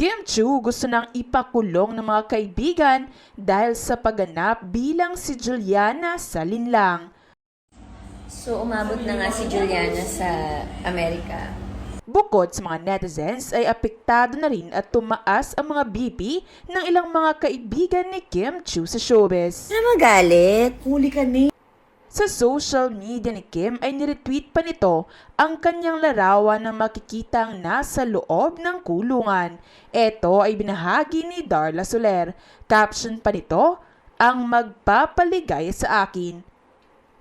Kim Chu gusto nang ipakulong ng mga kaibigan dahil sa pagganap bilang si Juliana sa linlang. So, umabot na nga si Juliana sa Amerika. Bukod sa mga netizens ay apektado na rin at tumaas ang mga BP ng ilang mga kaibigan ni Kim Chu sa showbiz. Na magalit. Huli ka ni. Sa social media ni Kim ay niretweet pa nito ang kanyang larawan na makikitang nasa loob ng kulungan. Ito ay binahagi ni Darla Soler. Caption pa nito, ang magpapaligaya sa akin.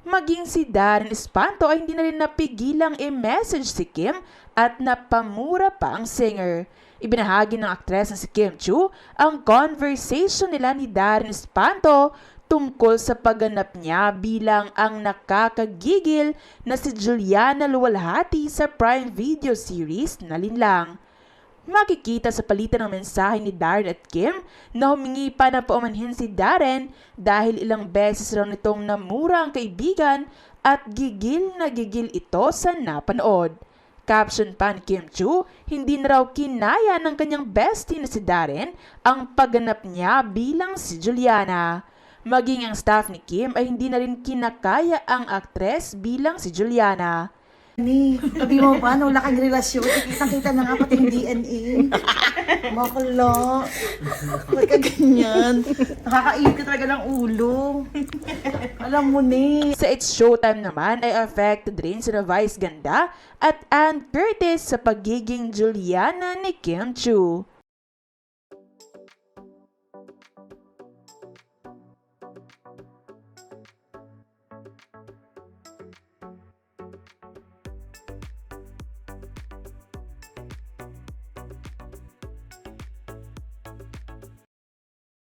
Maging si Darren Espanto ay hindi na rin napigilang i-message si Kim at napamura pa ang singer. Ibinahagi ng aktres na si Kim Chu ang conversation nila ni Darren Espanto tungkol sa pagganap niya bilang ang nakakagigil na si Juliana Luwalhati sa Prime Video series na Linlang. Makikita sa palitan ng mensahe ni Darren at Kim na humingi pa na paumanhin si Darren dahil ilang beses raw nitong namura ang kaibigan at gigil na gigil ito sa napanood. Caption pa ni Kim Chu, hindi na raw kinaya ng kanyang bestie na si Darren ang pagganap niya bilang si Juliana. Maging ang staff ni Kim ay hindi na rin kinakaya ang aktres bilang si Juliana. Ni, sabi mo ba, wala kang relasyon, kitang-kita na nga pati yung DNA. Makala. Ba't ka ganyan? Nakakaiyot ka talaga ng ulo. Alam mo ni. Sa It's Showtime naman ay affected rin si Vice Ganda at Ann Curtis sa pagiging Juliana ni Kim Chu.